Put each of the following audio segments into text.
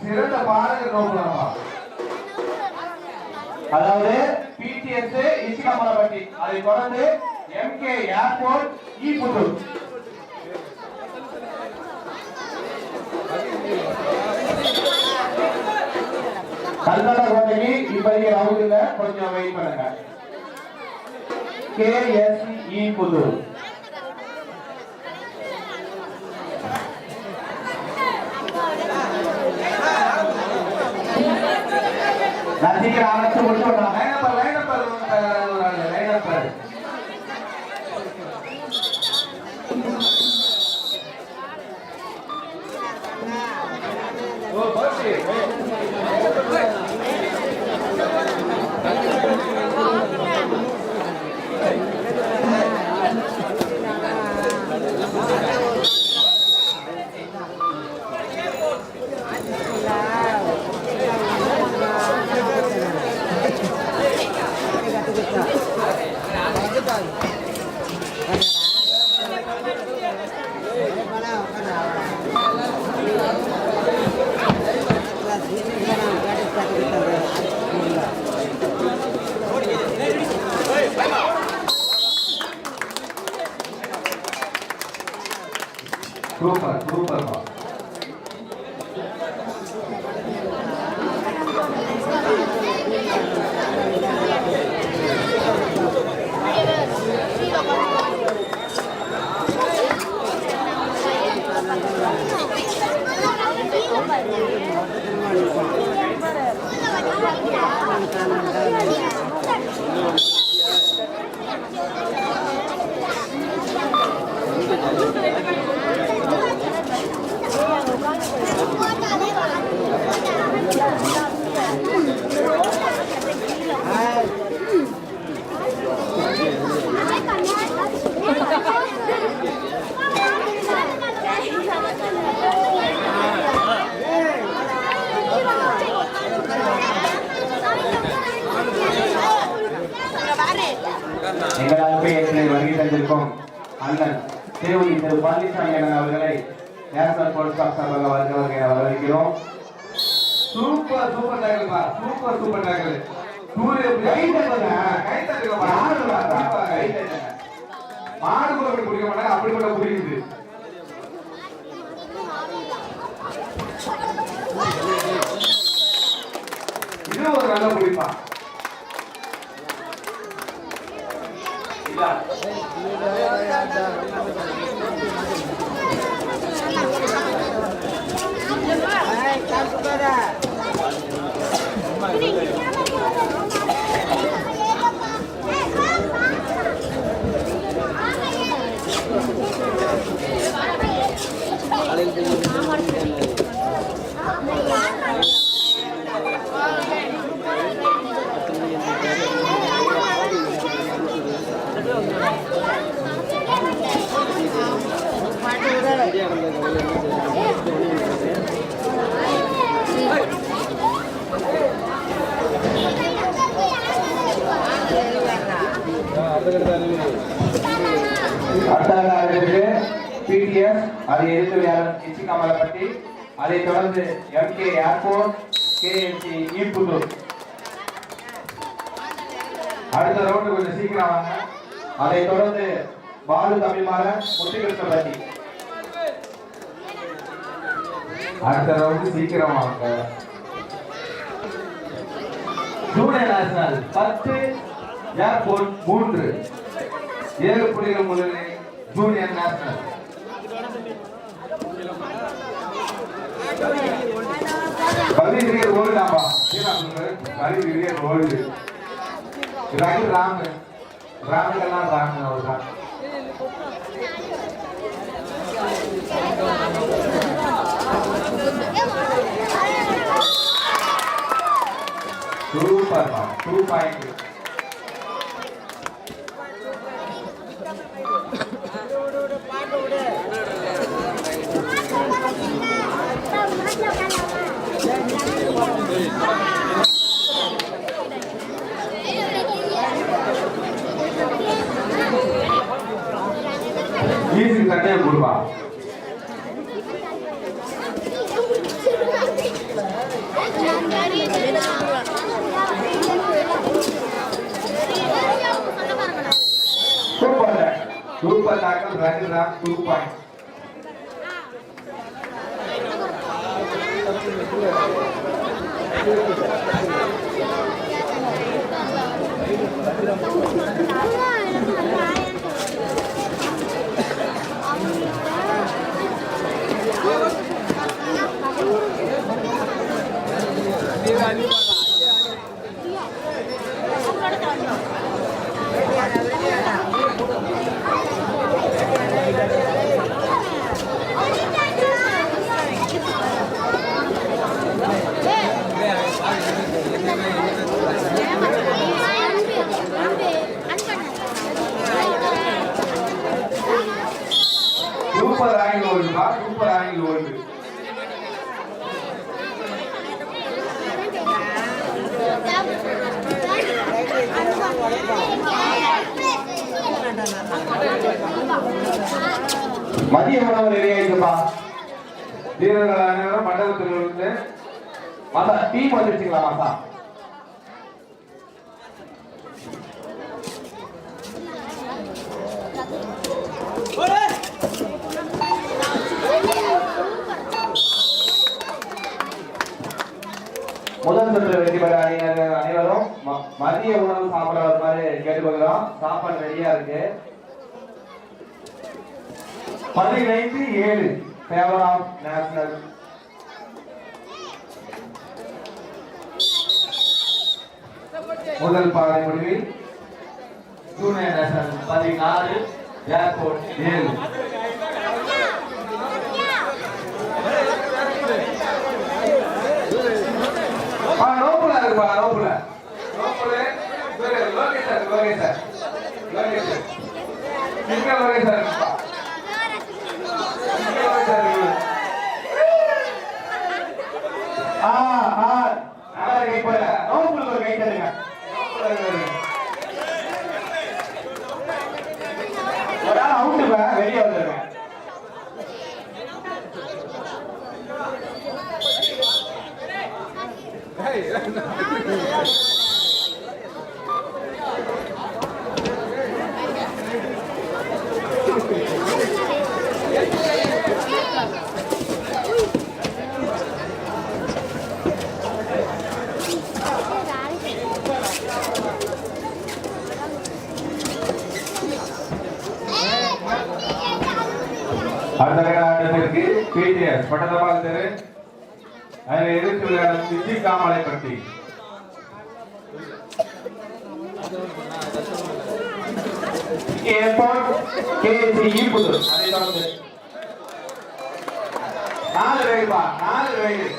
சிறந்த பாடகர் நோக்கலாமா அதாவது பிடிஎஸ் இசிகாமலப்பட்டி. அதை தொடர்ந்து எம்கே ஏர்போர்ட் ஈப்புட்டூர் கல்கட்டா கோட்டைக்கு இப்போதைக்கு ரவுண்ட் இல்ல கொஞ்சம் வெயிட் பண்ணுங்க. கேஎஸ்இ புதூர் 除了换除了换 எங்கள் ஏற்கனவே வருகை தந்திருக்கும் அண்ணன் திருவடி திரு பழனிசாமி அண்ணன் அவர்களை நேஷனல் போலீஸ் சார்பாக வருக வருகை வரவேற்கிறோம். சூப்பர் சூப்பர் டேக்கல் சூப்பர் சூப்பர் நகர் சூரிய கை தட்டுங்க கை தட்டுங்க கை தட்டுங்க மாடு கூட அப்படி மாட்டாங்க அப்படி கூட பிடிக்குது. இது ஒரு நல்ல குடிப்பா இல்ல அடுத்ததாக பிடிஎஸ் அதை எதிர்த்து இச்சிகாமலப்பட்டி அதைத் தொடர்ந்து எம்கே ஏர்போர்ட் கேஎம்சி ஈப்புத்தூர். அடுத்த ரவுண்டு கொஞ்சம் சீக்கிரம் வாங்க. அதைத் தொடர்ந்து பாலு தமிழ்மாறன் முத்துகிருஷ்ணபதி. அடுத்த ரவுண்டு சீக்கிரம் வாங்க. ஜூனியர் நேஷனல் பத்து ஏர்போர்ட் மூன்று. ஏழு புள்ளிகள் முதலில் ஜூனியர் நேஷனல் பவி விரியர் ஓடுதாம்பா ஓடுது இதாக்கி ராமு. ராமுக்கெல்லாம் ராமு அவர்தான். Super two point மண்டபத்தில் மாசா டீம் வந்துருச்சுங்களா மாசா முதல் சுற்று வெற்றி பெற அணியினர் அனைவரும் மதிய உணவு சாப்பிட வருமாறு கேட்டுக்கொள்கிறோம். சாப்பாடு ரெடியா இருக்கு. பதினைந்து ஏழு ஃபேவர் ஆஃப் நேஷனல் முதல் பாதை முடிவில் ஜூனியர் நேஷனல் பதினாறு ஏர்போர்ட் ஏழு. ஆ இருக்குப்பா Lokesh sir Lokesh sir Lokesh sir Lokesh sir இருக்குப்பா. இங்க லோகேஷ் சார் இருக்கு. ஆ ஆ நல்லா இருக்கு இப்ப நோப்புல ஒரு கை தருங்க நோப்புல இருக்கு. ஒரு ஆள் அவுட்டுப்பா வெளியே வந்துருங்க அடுத்த விளையாட்டத்திற்கு பிடிஎஸ் பட்டதபால் தெரு. அதில் எதிர்த்து விளையாடும் சித்தி காமலைப்பட்டி ஏர்போர்ட் கேசி ஈப்புதூர் அதை தொடர்ந்து. நாலு ரயில்பா நாலு ரயில்.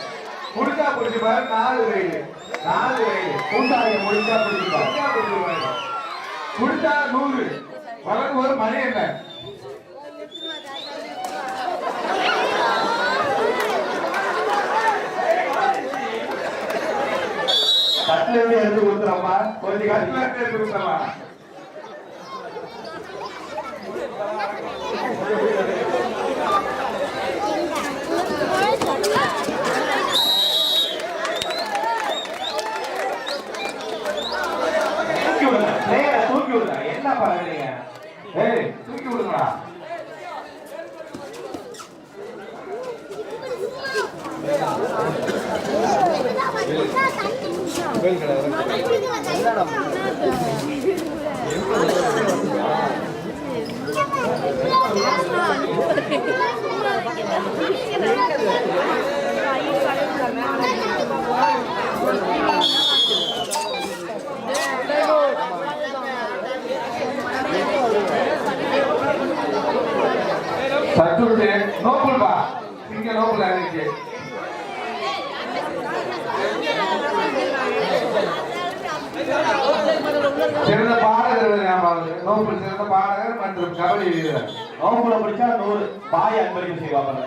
முடிச்சா பிடிச்சி பாரு நாலு ரயில். நாலு ரயில். கூட்டாளி முடிச்சா பிடிச்சி பாரு. முடிச்சா பிடிச்சி பாரு. முடிச்சா நூறு. உனக்கு ஒரு மணி என்ன? கட்டில எடுத்து கொடுத்துறோம்மா கொஞ்சம் கட்டில இருந்து எடுத்து கொடுத்துறோம் சத்துருட்டு நோப்புல் பா இங்க நோப்புல் இறங்கிச்சு சிறந்த பாடகர் ஞாபகம் சிறந்த பாடகர் மற்றும் கபடி வீரர். நோப்புல பிடிச்சா நூறு. பாய் அன்பளிப்பு செய்வாங்க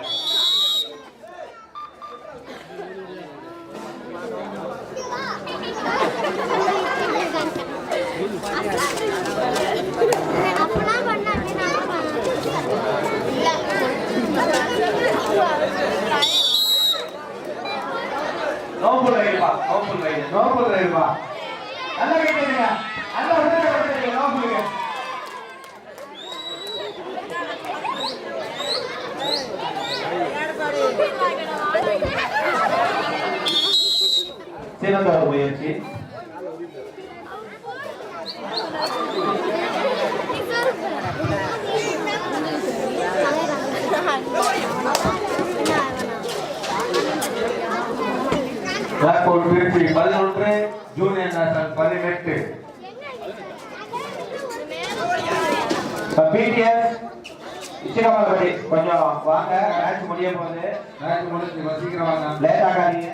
சிறந்த முயற்சி. கிளாப்போர்ட் திருச்சி பதினொன்று ஜூனியர் நேஷனல் பதினெட்டு. பிடிஎஸ் கொஞ்சம் வாங்க. மேட்ச் முடிய போகுது. மேட்ச் முடிஞ்சு சீக்கிரம் வாங்க. லேட் ஆகாதீங்க.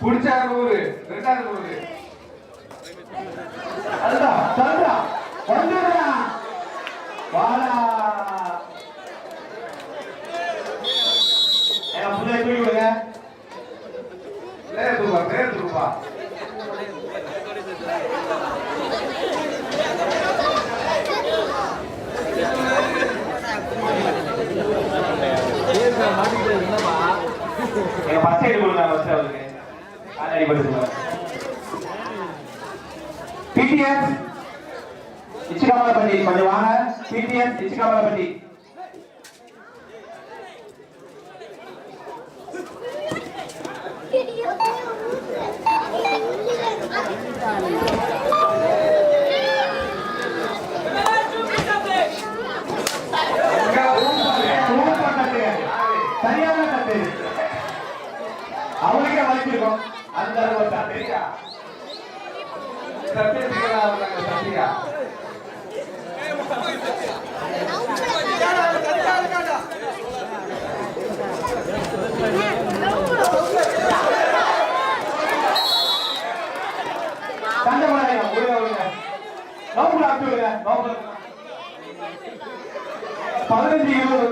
புடிச்சா நூறு ரெண்டாவது நூறு அதுதான் வாழா சரியான தட்டு வலிச்சிருக்கோம். அந்த அளவு தட்டு பதினஞ்சு இருபது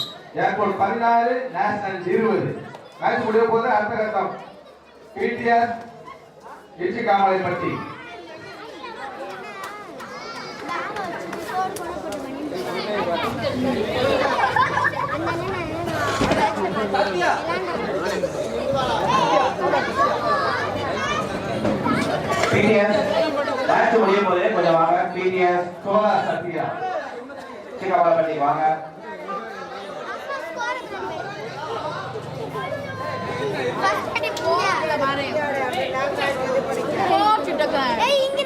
ஏர்போர்ட் பதினாறு நேஷனல் இருபது. மேட்ச் முடிய போது அடுத்த கட்டம். பிடிஆர் இச்சி காமலைப்பட்டி பிடிஎஸ் மேட்ச் முடியும் போது கொஞ்சம் வாங்க. பிடிஎஸ் சோழா சத்யா. சிக்காமலப்பட்டி வாங்க. ஏய் இங்க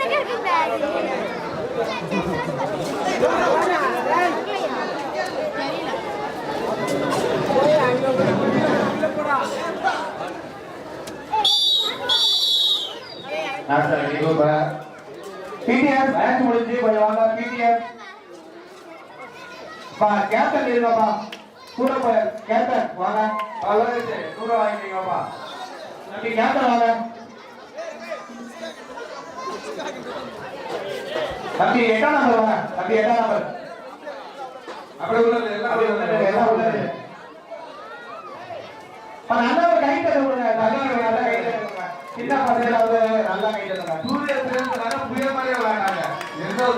மேட்ச் முடிஞ்சு கொஞ்சம் வாங்க பிடிஎஸ் கேப்டன் இருக்கப்பா கூட கேப்டன் வாங்க. பதினஞ்சு நூறு வாங்கிக்கோப்பா. தம்பி கேப்டன் வாங்க. தம்பி எட்டாம் நம்பர் வாங்க. தம்பி எட்டாம் நம்பர் அப்படி உள்ளது எல்லாம் உள்ளது, எல்லாம் உள்ளது. நல்லா ஒரு கை விடுங்க நல்லா கை சின்ன நல்லா புயல் மாதிரியே எந்த ஒரு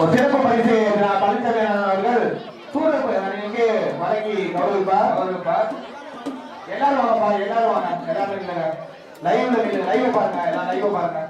ஒரு சிறப்பு பரிசு நான் பழனிசாமி அவர்கள் சூழல் இங்கே வழங்கி கௌரவிப்பார் அவருப்பா எல்லாரும் வாங்கப்பா எல்லாரும் வாங்க. எல்லாரும் லைவ்ல லைவ் பாருங்க எல்லாம் லைவ் பாருங்க.